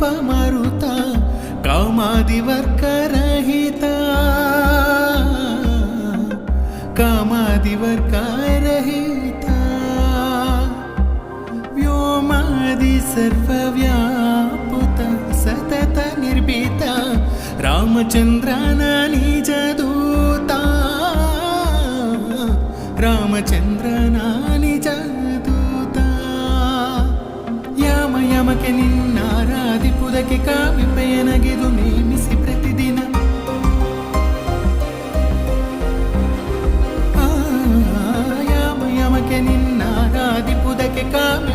కల్పమరుత కామాదివర్కరహిత. కామాదివర్కరహిత. వ్యోమాది సర్వవ్యాపుత సతత నిర్భిత. రామచంద్రన నిజదూత రామచంద్రన నిజదూత యమ యమకి నిన్న ಕಾಲಕ್ಕೆ ಕಾವಿಪೆಯನಗಿದು ನೇಮಿಸಿ ಪ್ರತಿದಿನ ಯಮ ಯಮಕ್ಕೆ ನಿನ್ನಾರಾಧಿಪುದಕ್ಕೆ ಕಾವಿ